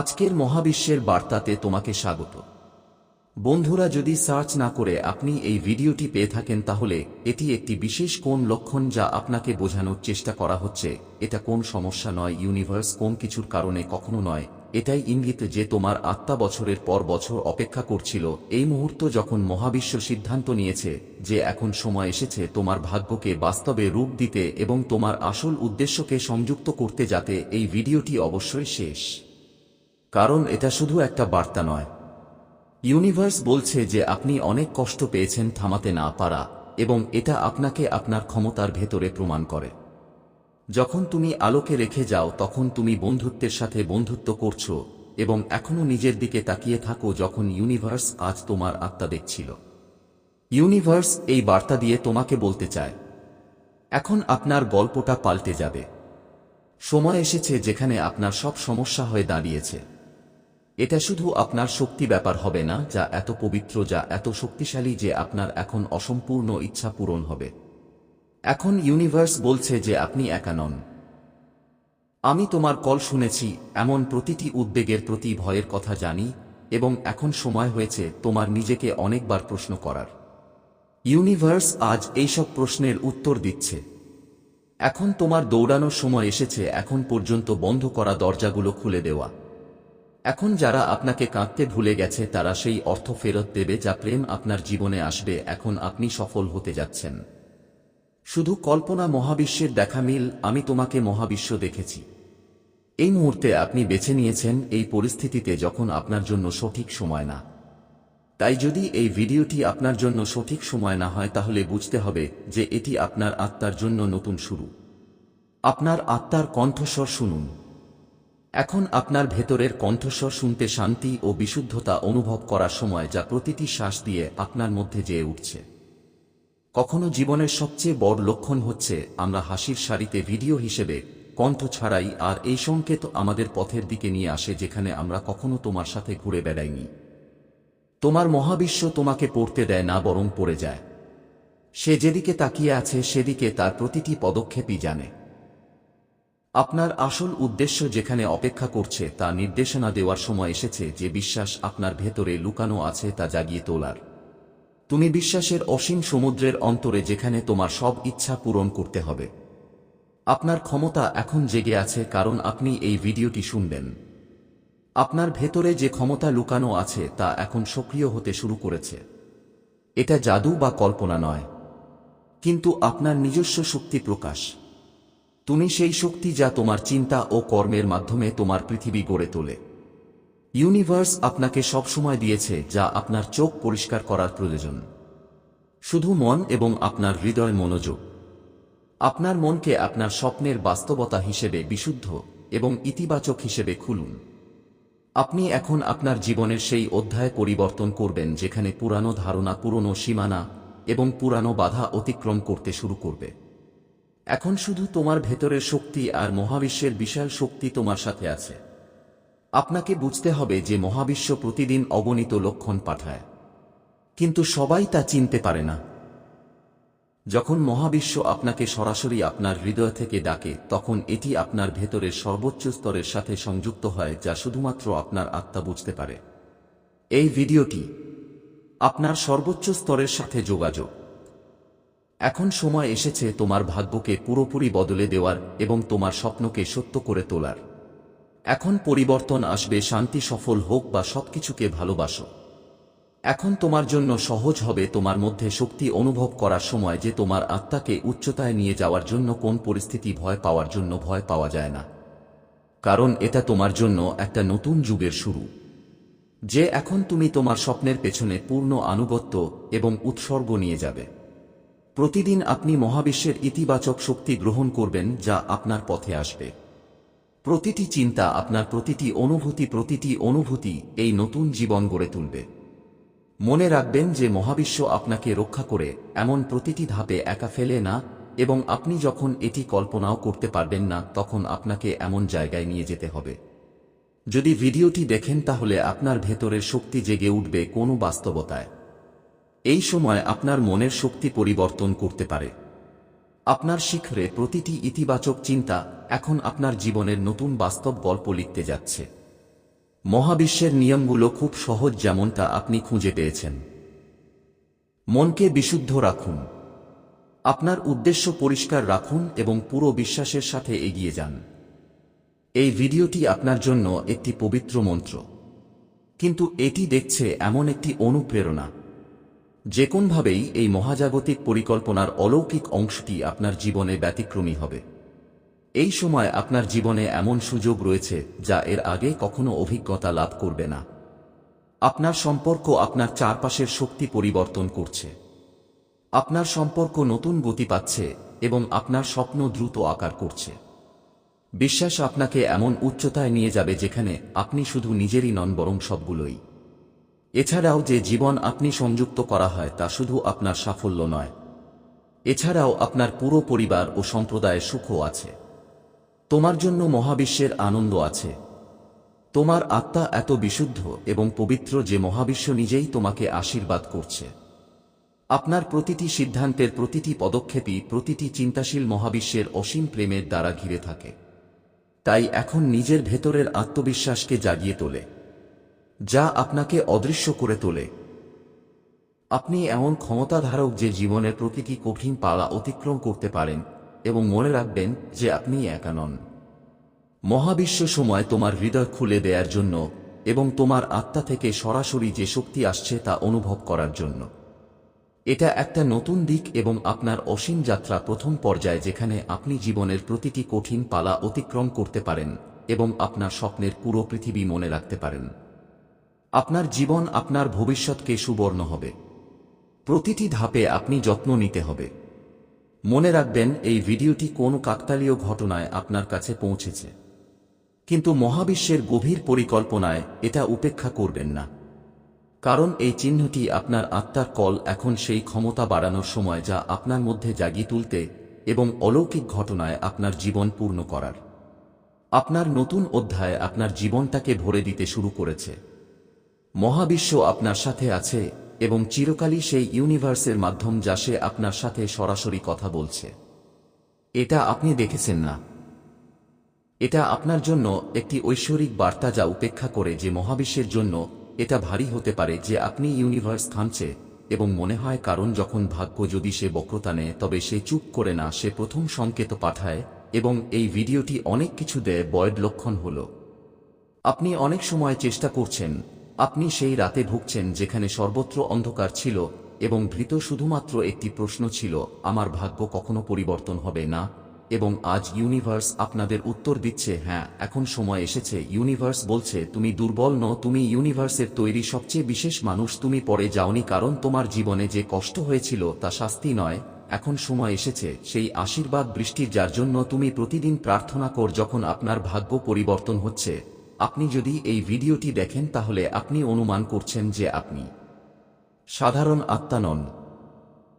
আজকের মহাবিশ্বের বার্তাতে তোমাকে স্বাগত। বন্ধুরা, যদি সার্চ না করে আপনি এই ভিডিওটি পেয়ে থাকেন, তাহলে এটি একটি বিশেষ কোন লক্ষণ যা আপনাকে বোঝানোর চেষ্টা করা হচ্ছে? এটা কোন সমস্যা নয়, ইউনিভার্স কোন কিছুর কারণে কখনো নয়। এটাই ইঙ্গিত যে তোমার আত্মা বছরের পর বছর অপেক্ষা করছিল। এই মুহূর্ত যখন মহাবিশ্ব সিদ্ধান্ত নিয়েছে যে এখন সময় এসেছে তোমার ভাগ্যকে বাস্তবে রূপ দিতে এবং তোমার আসল উদ্দেশ্যকে সংযুক্ত করতে যাতে এই ভিডিওটি অবশ্যই শেষ। কারণ এটা শুধু একটা বার্তা নয়। ইউনিভার্স বলছে যে আপনি অনেক কষ্ট পেয়েছেন থামাতে না পারা এবং এটা আপনাকে আপনার ক্ষমতার ভেতরে প্রমাণ করে। যখন তুমি আলোকে রেখে যাও, তখন তুমি বন্ধুত্বের সাথে বন্ধুত্ব করছ এবং এখনও নিজের দিকে তাকিয়ে থাকো যখন ইউনিভার্স আজ তোমার আত্মা দেখছিল। ইউনিভার্স এই বার্তা দিয়ে তোমাকে বলতে চায়, এখন আপনার গল্পটা পাল্টে যাবে। সময় এসেছে যেখানে আপনার সব সমস্যা হয়ে দাঁড়িয়েছে। এটা শুধু আপনার শক্তি ব্যাপার হবে না, যা এত পবিত্র, যা এত শক্তিশালী যে আপনার এখন অসম্পূর্ণ ইচ্ছা পূরণ হবে। এখন ইউনিভার্স বলছে যে আপনি একা নন। আমি তোমার কল শুনেছি, এমন প্রতিটি উদ্বেগের প্রতি ভয়ের কথা জানি, এবং এখন সময় হয়েছে তোমার নিজেকে অনেকবার প্রশ্ন করার। ইউনিভার্স আজ এইসব প্রশ্নের উত্তর দিচ্ছে। এখন তোমার দৌড়ানোর সময় এসেছে, এখন পর্যন্ত বন্ধ করা দরজাগুলো খুলে দেওয়া। এখন যারা আপনাকে কাঁদতে ভুলে গেছে, তারা সেই অর্থ ফেরত দেবে যা প্রেম আপনার জীবনে আসবে, এখন আপনি সফল হতে যাচ্ছেন। শুধু কল্পনা মহাবিশ্বের দেখা মিল, আমি তোমাকে মহাবিশ্ব দেখেছি। এই মুহূর্তে আপনি বেছে নিয়েছেন এই পরিস্থিতিতে যখন আপনার জন্য সঠিক সময় না। তাই যদি এই ভিডিওটি আপনার জন্য সঠিক সময় না হয়, তাহলে বুঝতে হবে যে এটি আপনার আত্মার জন্য নতুন শুরু। আপনার আত্মার কণ্ঠস্বর শুনুন। এখন আপনার ভেতরের কণ্ঠস্বর শুনতে শান্তি ও বিশুদ্ধতা অনুভব করার সময় যা প্রতিটি শ্বাস দিয়ে আপনার মধ্যে যেয়ে উঠছে। কখনো জীবনের সবচেয়ে বড় লক্ষণ হচ্ছে আমরা হাসির সারিতে ভিডিও হিসেবে কণ্ঠ ছাড়াই আর এই সংকেত আমাদের পথের দিকে নিয়ে আসে যেখানে আমরা কখনো তোমার সাথে ঘুরে বেড়াইনি। তোমার মহাবিশ্ব তোমাকে পড়তে দেয় না বরং পড়ে যায়। সে যেদিকে তাকিয়ে আছে সেদিকে তার প্রতিটি পদক্ষেপই জানে। আপনার আসল উদ্দেশ্য যেখানে অপেক্ষা করছে তা নির্দেশনা দেওয়ার সময় এসেছে যে বিশ্বাস আপনার ভেতরে লুকানো আছে তা জাগিয়ে তোলার। তুমি বিশ্বাসের অসীম সমুদ্রের অন্তরে যেখানে তোমার সব ইচ্ছা পূরণ করতে হবে। আপনার ক্ষমতা এখন জেগে আছে কারণ আপনি এই ভিডিওটি শুনবেন। আপনার ভেতরে যে ক্ষমতা লুকানো আছে তা এখন সক্রিয় হতে শুরু করেছে। এটা জাদু বা কল্পনা নয়। কিন্তু আপনার নিজস্ব শক্তি প্রকাশ। তুমি সেই শক্তি যা তোমার চিন্তা ও কর্মের মাধ্যমে তোমার পৃথিবী গড়ে তোলে। ইউনিভার্স আপনাকে সবসময় দিয়েছে যা আপনার চোখ পরিষ্কার করার প্রয়োজন। শুধু মন এবং আপনার হৃদয় মনোযোগ। আপনার মনকে আপনার স্বপ্নের বাস্তবতা হিসেবে বিশুদ্ধ এবং ইতিবাচক হিসেবে খুলুন। আপনি এখন আপনার জীবনের সেই অধ্যায় পরিবর্তন করবেন যেখানে পুরানো ধারণা, পুরনো সীমানা এবং পুরানো বাধা অতিক্রম করতে শুরু করবে। এখন শুধু তোমার ভেতরের শক্তি আর মহাবিশ্বের বিশাল শক্তি তোমার সাথে আছে। আপনাকে বুঝতে হবে যে মহাবিশ্ব প্রতিদিন অগণিত লক্ষণ পাঠায়। কিন্তু সবাই তা চিনতে পারে না। যখন মহাবিশ্ব আপনাকে সরাসরি আপনার হৃদয় থেকে ডাকে, তখন এটি আপনার ভেতরের সর্বোচ্চ স্তরের সাথে সংযুক্ত হয়, যা শুধুমাত্র আপনার আত্মা বুঝতে পারে। এই ভিডিওটি আপনার সর্বোচ্চ স্তরের সাথে যোগাযোগ। এখন সময় এসেছে তোমার ভাগ্যকে পুরোপুরি বদলে দেওয়ার এবং তোমার স্বপ্নকে সত্য করে তোলার। এখন পরিবর্তন আসবে, শান্তি সফল হোক বা সবকিছুকে ভালোবাসো। এখন তোমার জন্য সহজ হবে তোমার মধ্যে শক্তি অনুভব করার সময় যে তোমার আত্মাকে উচ্চতায় নিয়ে যাওয়ার জন্য কোন পরিস্থিতি ভয় পাওয়ার জন্য ভয় পাওয়া যায় না। কারণ এটা তোমার জন্য একটা নতুন যুগের শুরু। যে এখন তুমি তোমার স্বপ্নের পেছনে পূর্ণ আনুগত্য এবং উৎসর্গ নিয়ে যাবে। প্রতিদিন আপনি মহাবিশ্বের ইতিবাচক শক্তি গ্রহণ করবেন যা আপনার পথে আসবে। প্রতিটি চিন্তা আপনার প্রতিটি অনুভূতি প্রতিটি অনুভূতি এই নতুন জীবন গড়ে তুলবে। মনে রাখবেন যে মহাবিশ্ব আপনাকে রক্ষা করে এমন প্রতিটি ধাপে একা ফেলে না এবং আপনি যখন এটি কল্পনাও করতে পারবেন না তখন আপনাকে এমন জায়গায় নিয়ে যেতে হবে। যদি ভিডিওটি দেখেন তাহলে আপনার ভেতরের শক্তি জেগে উঠবে কোনো বাস্তবতায়। এই সময় আপনার মনের শক্তি পরিবর্তন করতে পারে। আপনার শিখরে প্রতিটি ইতিবাচক চিন্তা এখন আপনার জীবনের নতুন বাস্তব গল্প লিখতে যাচ্ছে। মহাবিশ্বের নিয়মগুলো খুব সহজ যেমনটা আপনি খুঁজে পেয়েছেন। মনকে বিশুদ্ধ রাখুন। আপনার উদ্দেশ্য পরিষ্কার রাখুন এবং পুরো বিশ্বাসের সাথে এগিয়ে যান। এই ভিডিওটি আপনার জন্য একটি পবিত্র মন্ত্র। কিন্তু এটি দেখছে এমন একটি অনুপ্রেরণা। যে কোনভাবেই এই মহাজাগতিক পরিকল্পনার অলৌকিক অংশটি আপনার জীবনে ব্যতিক্রমী হবে। এই সময় আপনার জীবনে এমন সুযোগ রয়েছে যা এর আগে কখনো অভিজ্ঞতা লাভ করবে না। আপনার সম্পর্ক আপনার চারপাশের শক্তি পরিবর্তন করছে। আপনার সম্পর্ক নতুন গতি পাচ্ছে এবং আপনার স্বপ্ন দ্রুত আকার করছে। বিশ্বাস আপনাকে এমন উচ্চতায় নিয়ে যাবে যেখানে আপনি শুধু নিজেরই নন বরং সবগুলোই। এছাড়াও যে জীবন আপনি সংযুক্ত করা হয় তা শুধু আপনার সাফল্য নয়। এছাড়াও আপনার পুরো পরিবার ও সম্প্রদায়ের সুখও আছে। তোমার জন্য মহাবিশ্বের আনন্দ আছে। তোমার আত্মা এত বিশুদ্ধ এবং পবিত্র যে মহাবিশ্ব নিজেই তোমাকে আশীর্বাদ করছে। আপনার প্রতিটি সিদ্ধান্তের প্রতিটি পদক্ষেপই প্রতিটি চিন্তাশীল মহাবিশ্বের অসীম প্রেমের দ্বারা ঘিরে থাকে। তাই এখন নিজের ভেতরের আত্মবিশ্বাসকে জাগিয়ে তোলে। যা আপনাকে অদৃশ্য করে তোলে। আপনি এমন ক্ষমতাধারক যে জীবনের প্রতিটি কঠিন পালা অতিক্রম করতে পারেন এবং মনে রাখবেন যে আপনি একা নন। মহাবিশ্ব সময় তোমার হৃদয় খুলে দেওয়ার জন্য এবং তোমার আত্মা থেকে সরাসরি যে শক্তি আসছে তা অনুভব করার জন্য। এটা একটা নতুন দিক এবং আপনার অসীম যাত্রা প্রথম পর্যায়ে যেখানে আপনি জীবনের প্রতিটি কঠিন পালা অতিক্রম করতে পারেন এবং আপনার স্বপ্নের পুরো পৃথিবী মনে রাখতে পারেন। আপনার জীবন আপনার ভবিষ্যৎকে সুবর্ণ হবে। প্রতিটি ধাপে আপনি যত্ন নিতে হবে। মনে রাখবেন, এই ভিডিওটি কোন কাকতালীয় ঘটনায় আপনার কাছে পৌঁছেছে। কিন্তু মহাবিশ্বের গভীর পরিকল্পনায় এটা উপেক্ষা করবেন না। কারণ এই চিহ্নটি আপনার আত্মার কল এখন সেই ক্ষমতা বাড়ানোর সময় যা আপনার মধ্যে জাগিয়ে তুলতে এবং অলৌকিক ঘটনায় আপনার জীবন পূর্ণ করার। আপনার নতুন অধ্যায় আপনার জীবনটাকে ভরে দিতে শুরু করেছে। মহাবিশ্ব আপনার সাথে আছে এবং চিরকালই সেই ইউনিভার্সের মাধ্যম যা সে আপনার সাথে সরাসরি কথা বলছে। এটা আপনি দেখেছেন না। এটা আপনার জন্য একটি ঐশ্বরিক বার্তা যা উপেক্ষা করে যে মহাবিশ্বের জন্য এটা ভারী হতে পারে যে আপনি ইউনিভার্স থামছে এবং মনে হয় কারণ যখন ভাগ্য যদি সে বক্রতা নেয় তবে সে চুপ করে না, সে প্রথম সংকেত পাঠায় এবং এই ভিডিওটি অনেক কিছু দেয় বয়েড লক্ষণ হল। আপনি অনেক সময় চেষ্টা করছেন আপনি সেই রাতে ঢুকছেন যেখানে সর্বত্র অন্ধকার ছিল এবং ভীত শুধুমাত্র একটি প্রশ্ন ছিল, আমার ভাগ্য কখনো পরিবর্তন হবে না? এবং আজ ইউনিভার্স আপনাদের উত্তর দিচ্ছে হ্যাঁ এখন সময় এসেছে। ইউনিভার্স বলছে, তুমি দুর্বল ন তুমি ইউনিভার্সের তৈরি সবচেয়ে বিশেষ মানুষ, তুমি পরে যাওনি কারণ তোমার জীবনে যে কষ্ট হয়েছিল তা শাস্তি নয়, এখন সময় এসেছে, সেই আশীর্বাদ বৃষ্টির যার জন্য তুমি প্রতিদিন প্রার্থনা কর যখন আপনার ভাগ্য পরিবর্তন হচ্ছে। আপনি যদি এই ভিডিওটি দেখেন তাহলে আপনি অনুমান করছেন যে আপনি সাধারণ আত্মা নন।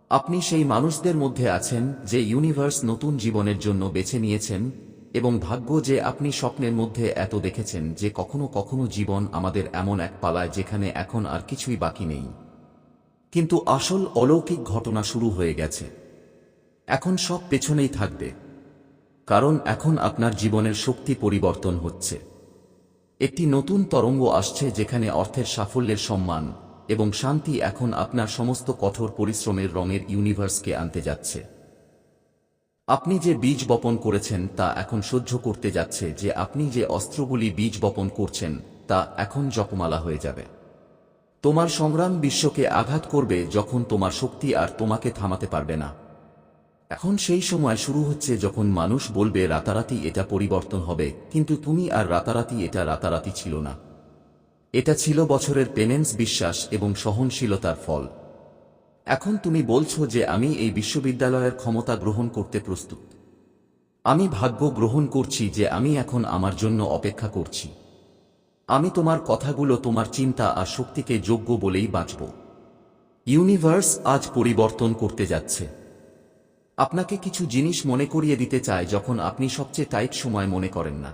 আপনি সেই মানুষদের মধ্যে আছেন যে ইউনিভার্স নতুন জীবনের জন্য বেছে নিয়েছেন এবং ভাগ্য যে আপনি স্বপ্নের মধ্যে এত দেখেছেন যে কখনো কখনো জীবন আমাদের এমন এক পালায় যেখানে এখন আর কিছুই বাকি নেই। কিন্তু আসল অলৌকিক ঘটনা শুরু হয়ে গেছে। এখন সব পেছনেই থাকবে। কারণ এখন আপনার জীবনের শক্তি পরিবর্তন হচ্ছে। একটি নতুন তরঙ্গ আসছে যেখানে অর্থের সাফল্যের সম্মান এবং শান্তি এখন আপনার সমস্ত কঠোর পরিশ্রমের রঙের ইউনিভার্সকে আনতে যাচ্ছে। আপনি যে বীজ বপন করেছেন তা এখন সহ্য করতে যাচ্ছে যে আপনি যে অস্ত্রগুলি বীজ বপন করছেন তা এখন জপমালা হয়ে যাবে। তোমার সংগ্রাম বিশ্বকে আঘাত করবে যখন তোমার শক্তি আর তোমাকে থামাতে পারবে না। এখন সেই সময় শুরু হচ্ছে যখন মানুষ বলবে রাতারাতি এটা পরিবর্তন হবে, কিন্তু তুমি আর রাতারাতি এটা রাতারাতি ছিল না। এটা ছিল বছরের পেমেন্স বিশ্বাস এবং সহনশীলতার ফল। এখন তুমি বলছো যে আমি এই বিশ্ববিদ্যালয়ের ক্ষমতা গ্রহণ করতে প্রস্তুত। আমি ভাগ্য গ্রহণ করছি যে আমি এখন আমার জন্য অপেক্ষা করছি। আমি তোমার কথাগুলো, তোমার চিন্তা আর শক্তিকে যোগ্য বলেই বাঁচব। ইউনিভার্স আজ পরিবর্তন করতে যাচ্ছে। আপনাকে কিছু জিনিস মনে করিয়ে দিতে চায় যখন আপনি সবচেয়ে টাইট সময় মনে করেন না।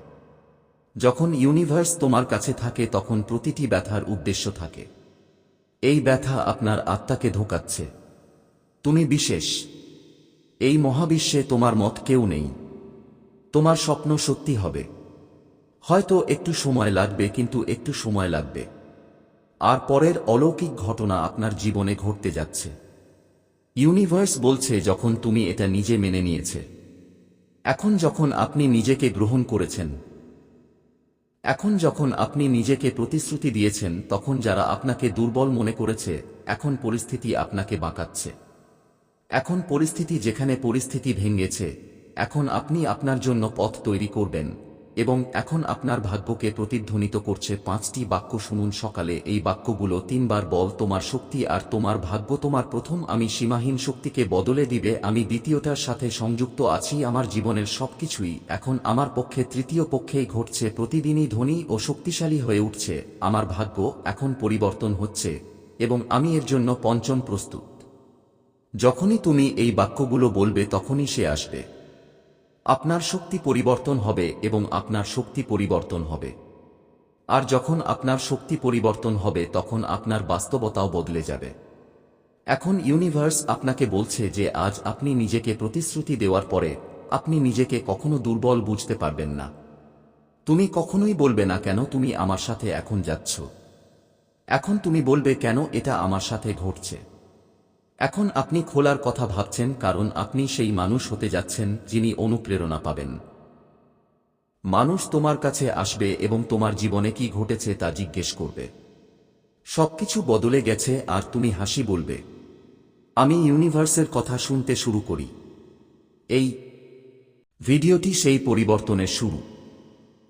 যখন ইউনিভার্স তোমার কাছে থাকে তখন প্রতিটি ব্যথার উদ্দেশ্য থাকে। এই ব্যথা আপনার আত্মাকে ধোকাচ্ছে। তুমি বিশেষ। এই মহাবিশ্বে তোমার মত কেউ নেই। তোমার স্বপ্ন সত্যি হবে। হয়তো একটু সময় লাগবে কিন্তু একটু সময় লাগবে। আর পরের অলৌকিক ঘটনা আপনার জীবনে ঘটতে যাচ্ছে। ইউনিভার্স বলছে যখন তুমি এটা নিজে মেনে নিয়েছে। এখন যখন আপনি নিজেকে গ্রহণ করেছেন। এখন যখন আপনি নিজেকে প্রতিশ্রুতি দিয়েছেন, তখন যারা আপনাকে দুর্বল মনে করেছে, এখন পরিস্থিতি আপনাকে বাঁকাচ্ছে। এখন পরিস্থিতি যেখানে পরিস্থিতি ভেঙেছে, এখন আপনি আপনার জন্য পথ তৈরি করবেন। এবং এখন আপনার ভাগ্যকে প্রতিধ্বনিত করছে পাঁচটি বাক্য শুনুন সকালে। এই বাক্যগুলো তিনবার বল, তোমার শক্তি আর তোমার ভাগ্য, তোমার প্রথম। আমি সীমাহীন শক্তিকে বদলে দিবে। আমি দ্বিতীয়টার সাথে সংযুক্ত আছি আমার জীবনের সবকিছুই। এখন আমার পক্ষে তৃতীয় পক্ষেই ঘটছে। প্রতিদিনই ধনী ও শক্তিশালী হয়ে উঠছে। আমার ভাগ্য এখন পরিবর্তন হচ্ছে এবং আমি এর জন্য পঞ্চম প্রস্তুত। যখনই তুমি এই বাক্যগুলো বলবে তখনই সে আসবে। আপনার শক্তি পরিবর্তন হবে এবং আপনার শক্তি পরিবর্তন হবে। আর যখন আপনার শক্তি পরিবর্তন হবে, তখন আপনার বাস্তবতাও বদলে যাবে। এখন ইউনিভার্স আপনাকে বলছে যে, আজ আপনি নিজেকে প্রতিশ্রুতি দেওয়ার পরে, আপনি নিজেকে কখনো দুর্বল বুঝতে পারবেন না। তুমি কখনোই বলবে না কেন তুমি আমার সাথে এখন যাচ্ছ। এখন তুমি বলবে কেন এটা আমার সাথে ঘটছে। এখন আপনি খোলার কথা ভাবছেন কারণ আপনি সেই মানুষ হতে যাচ্ছেন যিনি অনুপ্রেরণা পাবেন। মানুষ তোমার কাছে আসবে এবং তোমার জীবনে কি ঘটেছে তা জিজ্ঞেস করবে। সবকিছু বদলে গেছে আর তুমি হাসি বলবে। আমি ইউনিভার্সের কথা শুনতে শুরু করি। এই ভিডিওটি সেই পরিবর্তনের শুরু।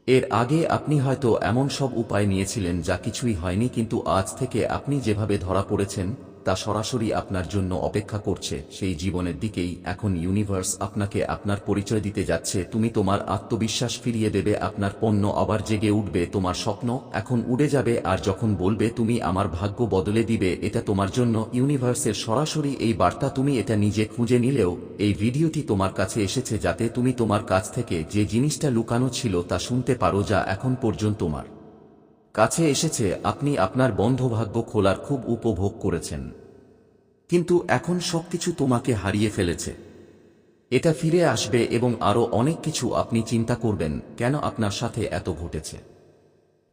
এর আগে আপনি হয়তো এমন সব উপায় নিয়েছিলেন যা কিছুই হয়নি, কিন্তু আজ থেকে আপনি যেভাবে ধরা পড়েছেন তা সরাসরি আপনার জন্য অপেক্ষা করছে। সেই জীবনের দিকেই এখন ইউনিভার্স আপনাকে আপনার পরিচয় দিতে যাচ্ছে। তুমি তোমার আত্মবিশ্বাস ফিরিয়ে দেবে, আপনার পণ্য আবার জেগে উঠবে, তোমার স্বপ্ন এখন উড়ে যাবে আর যখন বলবে তুমি আমার ভাগ্য বদলে দিবে, এটা তোমার জন্য ইউনিভার্সের সরাসরি এই বার্তা তুমি এটা নিজে খুঁজে নিলেও এই ভিডিওটি তোমার কাছে এসেছে যাতে তুমি তোমার কাছ থেকে যে জিনিসটা লুকানো ছিল তা শুনতে পারো যা এখন পর্যন্ত তোমার কাছে এসেছে, আপনি আপনার বন্ধ ভাগ্য খোলার খুব উপভোগ করেছেন। কিন্তু এখন সবকিছু তোমাকে হারিয়ে ফেলেছে। এটা ফিরে আসবে এবং আরও অনেক কিছু আপনি চিন্তা করবেন, কেন আপনার সাথে এত ঘটেছে।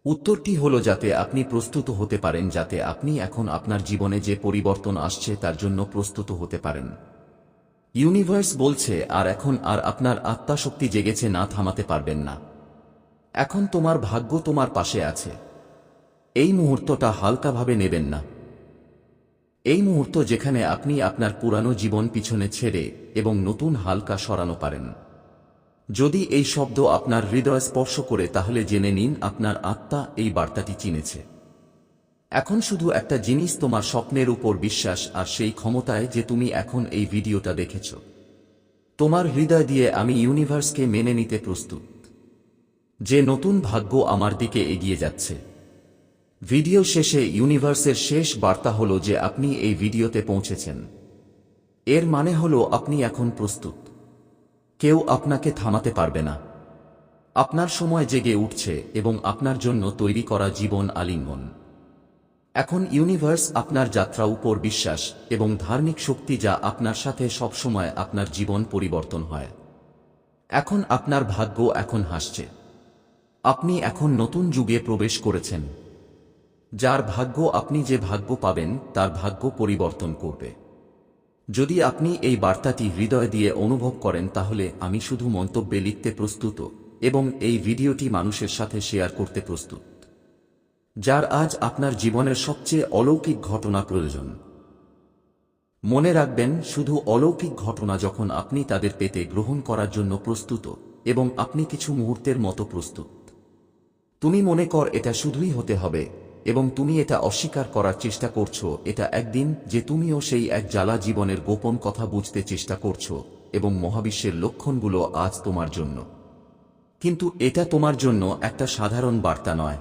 উত্তরটি হল যাতে আপনি প্রস্তুত হতে পারেন, যাতে আপনি এখন আপনার জীবনে যে পরিবর্তন আসছে তার জন্য প্রস্তুত হতে পারেন। ইউনিভার্স বলছে, আর এখন আর আপনার আত্মাশক্তি জেগেছে, না থামাতে পারবেন না। এখন তোমার ভাগ্য তোমার পাশে আছে। এই মুহূর্তটা হালকাভাবে নেবেন না। এই মুহূর্ত যেখানে আপনি আপনার পুরানো জীবন পিছনে ছেড়ে এবং নতুন হালকা সরানো পারেন। যদি এই শব্দ আপনার হৃদয় স্পর্শ করে তাহলে জেনে নিন আপনার আত্মা এই বার্তাটি চিনেছে। এখন শুধু একটা জিনিস তোমার স্বপ্নের উপর বিশ্বাস আর সেই ক্ষমতায় যে তুমি এখন এই ভিডিওটা দেখেছ। তোমার হৃদয় দিয়ে আমি ইউনিভার্সকে মেনে নিতে প্রস্তুত। যে নতুন ভাগ্য আমার দিকে এগিয়ে যাচ্ছে। ভিডিও শেষে ইউনিভার্সের শেষ বার্তা হল যে আপনি এই ভিডিওতে পৌঁছেছেন। এর মানে হল আপনি এখন প্রস্তুত। কেউ আপনাকে থামাতে পারবে না। আপনার সময় জেগে উঠছে এবং আপনার জন্য তৈরি করা জীবন আলিঙ্গন। এখন ইউনিভার্স আপনার যাত্রা উপর বিশ্বাস এবং ধার্মিক শক্তি যা আপনার সাথে সবসময় আপনার জীবন পরিবর্তন হয়। এখন আপনার ভাগ্য এখন হাসছে। আপনি এখন নতুন যুগে প্রবেশ করেছেন। যার ভাগ্য আপনি যে ভাগ্য পাবেন, তার ভাগ্য পরিবর্তন করবে। যদি আপনি এই বার্তাটি হৃদয় দিয়ে অনুভব করেন, তাহলে আমি শুধু মন্তব্যে লিখতে প্রস্তুত এবং এই ভিডিওটি মানুষের সাথে শেয়ার করতে প্রস্তুত। যার আজ আপনার জীবনের সবচেয়ে অলৌকিক ঘটনা প্রয়োজন। মনে রাখবেন, শুধু অলৌকিক ঘটনা যখন আপনি তাদের পেতে গ্রহণ করার জন্য প্রস্তুত এবং আপনি কিছু মুহূর্তের মতো প্রস্তুত। তুমি মনে কর, এটা শুধুই হতে হবে। এবং তুমি এটা অস্বীকার করার চেষ্টা করছ, এটা একদিন যে তুমিও সেই এক জ্বালা জীবনের গোপন কথা বুঝতে চেষ্টা করছ এবং মহাবিশ্বের লক্ষণগুলো আজ তোমার জন্য। কিন্তু এটা তোমার জন্য একটা সাধারণ বার্তা নয়।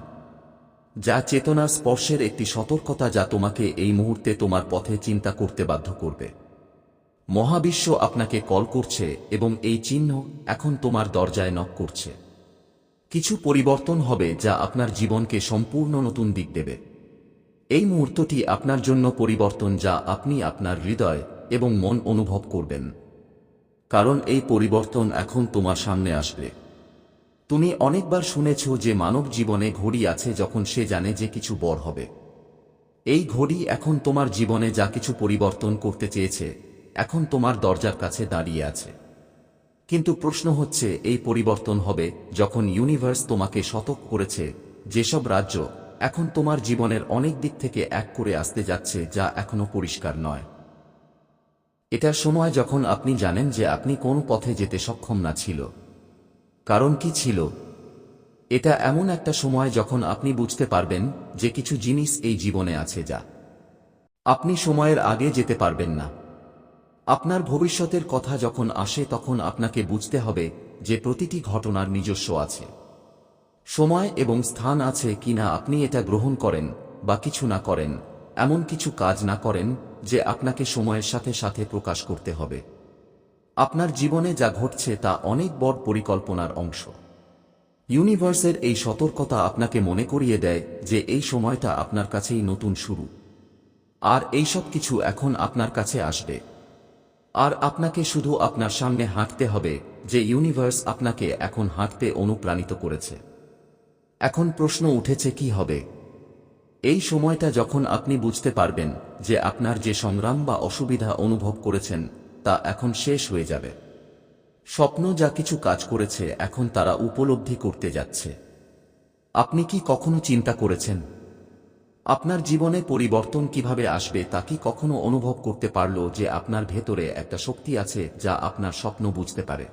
যা চেতনার স্পর্শের একটি সতর্কতা যা তোমাকে এই মুহূর্তে তোমার পথে চিন্তা করতে বাধ্য করবে। মহাবিশ্ব আপনাকে কল করছে এবং এই চিহ্ন এখন তোমার দরজায় নক করছে। কিছু পরিবর্তন হবে যা আপনার জীবনকে সম্পূর্ণ নতুন দিক দেবে। এই মুহূর্তটি আপনার জন্য পরিবর্তন যা আপনি আপনার হৃদয় এবং মন অনুভব করবেন। কারণ এই পরিবর্তন এখন তোমার সামনে আসবে। তুমি অনেকবার শুনেছ যে মানব জীবনে ঘড়ি আছে যখন সে জানে যে কিছু বড় হবে। এই ঘড়ি এখন তোমার জীবনে যা কিছু পরিবর্তন করতে চেয়েছে, এখন তোমার দরজার কাছে দাঁড়িয়ে আছে। কিন্তু প্রশ্ন হচ্ছে, এই পরিবর্তন হবে যখন ইউনিভার্স তোমাকে সতর্ক করেছে, যেসব রাজ্য এখন তোমার জীবনের অনেক দিক থেকে এক করে আসতে যাচ্ছে যা এখনও পরিষ্কার নয়। এটার সময় যখন আপনি জানেন যে আপনি কোন পথে যেতে সক্ষম না ছিল। কারণ কি ছিল? এটা এমন একটা সময় যখন আপনি বুঝতে পারবেন যে কিছু জিনিস এই জীবনে আছে যা আপনি সময়ের আগে যেতে পারবেন না। আপনার ভবিষ্যতের কথা যখন আসে তখন আপনাকে বুঝতে হবে যে প্রতিটি ঘটনার নিজস্ব আছে। সময় এবং স্থান আছে কিনা আপনি এটা গ্রহণ করেন বা কিছু না করেন, এমন কিছু কাজ না করেন যে আপনাকে সময়ের সাথে সাথে প্রকাশ করতে হবে। আপনার জীবনে যা ঘটছে তা অনেক বড় পরিকল্পনার অংশ। ইউনিভার্সের এই সতর্কতা আপনাকে মনে করিয়ে দেয় যে এই সময়টা আপনার কাছেই নতুন শুরু। আর এইসব কিছু এখন আপনার কাছে আসবে। আর আপনাকে শুধু আপনার সামনে হাঁটতে হবে, যে ইউনিভার্স আপনাকে এখন হাঁটতে অনুপ্রাণিত করেছে। এখন প্রশ্ন উঠেছে কি হবে? এই সময়টা যখন আপনি বুঝতে পারবেন যে আপনার যে সংগ্রাম বা অসুবিধা অনুভব করেছেন, তা এখন শেষ হয়ে যাবে। স্বপ্ন যা কিছু কাজ করেছে, এখন তারা উপলব্ধি করতে যাচ্ছে। আপনি কি কখনো চিন্তা করেছেন? আপনার জীবনে পরিবর্তন কীভাবে আসবে তা কি কখনো অনুভব করতে পারল যে আপনার ভেতরে একটা শক্তি আছে যা আপনার স্বপ্ন বুঝতে পারে?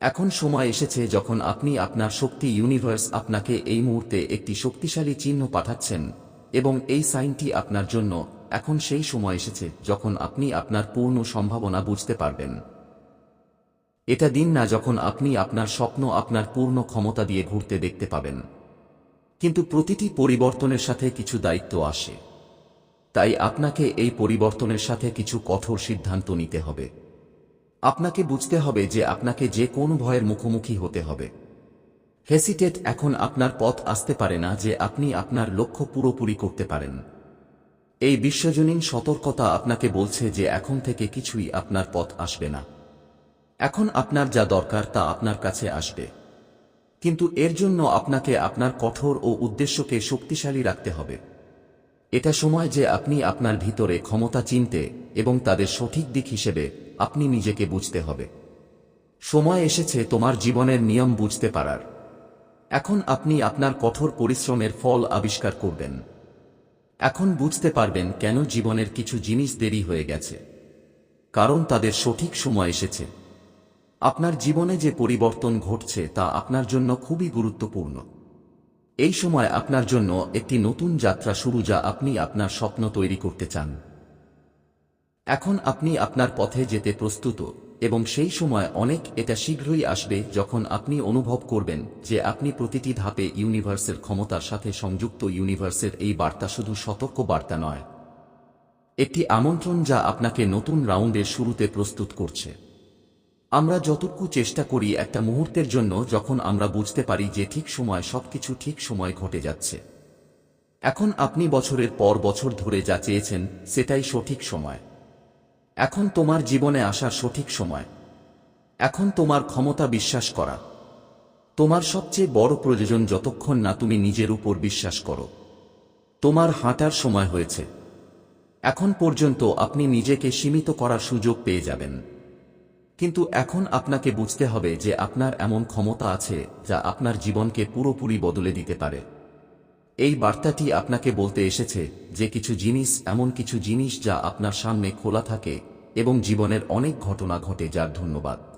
এখন সময় এসেছে যখন আপনি আপনার শক্তি ইউনিভার্স আপনাকে এই মুহূর্তে একটি শক্তিশালী চিহ্ন পাঠাচ্ছেন এবং এই সাইনটি আপনার জন্য এখন সেই সময় এসেছে যখন আপনি আপনার পূর্ণ সম্ভাবনা বুঝতে পারবেন। এটা দিন না যখন আপনি আপনার স্বপ্ন আপনার পূর্ণ ক্ষমতা দিয়ে ঘুরতে দেখতে পাবেন। কিন্তু প্রতিটি পরিবর্তনের সাথে কিছু দায়িত্ব আসে। তাই আপনাকে এই পরিবর্তনের সাথে কিছু কঠোর সিদ্ধান্ত নিতে হবে। আপনাকে বুঝতে হবে যে আপনাকে যে কোন ভয়ের মুখোমুখি হতে হবে। হেসিটেট এখন আপনার পথ আসতে পারে না যে আপনি আপনার লক্ষ্য পুরোপুরি করতে পারেন। এই বিশ্বজনীন সতর্কতা আপনাকে বলছে যে এখন থেকে কিছুই আপনার পথ আসবে না। এখন আপনার যা দরকার তা আপনার কাছে আসবে। কিন্তু এর জন্য আপনাকে আপনার কঠোর ও উদ্দেশ্যকে শক্তিশালী রাখতে হবে। এটা সময় যে আপনি আপনার ভিতরে ক্ষমতা চিনতে এবং তাদের সঠিক দিক হিসেবে আপনি নিজেকে বুঝতে হবে। সময় এসেছে তোমার জীবনের নিয়ম বুঝতে পারার। এখন আপনি আপনার কঠোর পরিশ্রমের ফল আবিষ্কার করবেন। এখন বুঝতে পারবেন কেন জীবনের কিছু জিনিস দেরি হয়ে গেছে। কারণ তাদের সঠিক সময় এসেছে। আপনার জীবনে যে পরিবর্তন ঘটছে তা আপনার জন্য খুবই গুরুত্বপূর্ণ। এই সময় আপনার জন্য একটি নতুন যাত্রা শুরু যা আপনি আপনার স্বপ্ন তৈরি করতে চান। এখন আপনি আপনার পথে যেতে প্রস্তুত এবং সেই সময় অনেক এটা শীঘ্রই আসবে যখন আপনি অনুভব করবেন যে আপনি প্রতিটি ধাপে ইউনিভার্সের ক্ষমতার সাথে সংযুক্ত ইউনিভার্সের এই বার্তা শুধু সতর্ক বার্তা নয়। একটি আমন্ত্রণ যা আপনাকে নতুন রাউন্ডের শুরুতে প্রস্তুত করছে। আমরা যতটুকু চেষ্টা করি একটা মুহূর্তের জন্য যখন আমরা বুঝতে পারি যে ঠিক সময় সবকিছু ঠিক সময় ঘটে যাচ্ছে। এখন আপনি বছরের পর বছর ধরে যা চেয়েছেন, সেটাই সঠিক সময়। এখন তোমার জীবনে আসার সঠিক সময়। এখন তোমার ক্ষমতা বিশ্বাস করা। তোমার সবচেয়ে বড় প্রয়োজন যতক্ষণ না তুমি নিজের উপর বিশ্বাস করো। তোমার হাঁটার সময় হয়েছে। এখন পর্যন্ত আপনি নিজেকে সীমিত করার সুযোগ পেয়ে যাবেন। কিন্তু এখন আপনাকে বুঝতে হবে যে আপনার এমন ক্ষমতা আছে যা আপনার জীবনকে পুরোপুরি বদলে দিতে পারে। এই বার্তাটি আপনাকে বলতে এসেছে যে কিছু জিনিস এমন কিছু জিনিস যা আপনার সামনে খোলা থাকে এবং জীবনের অনেক ঘটনা ঘটে যার ধন্যবাদ।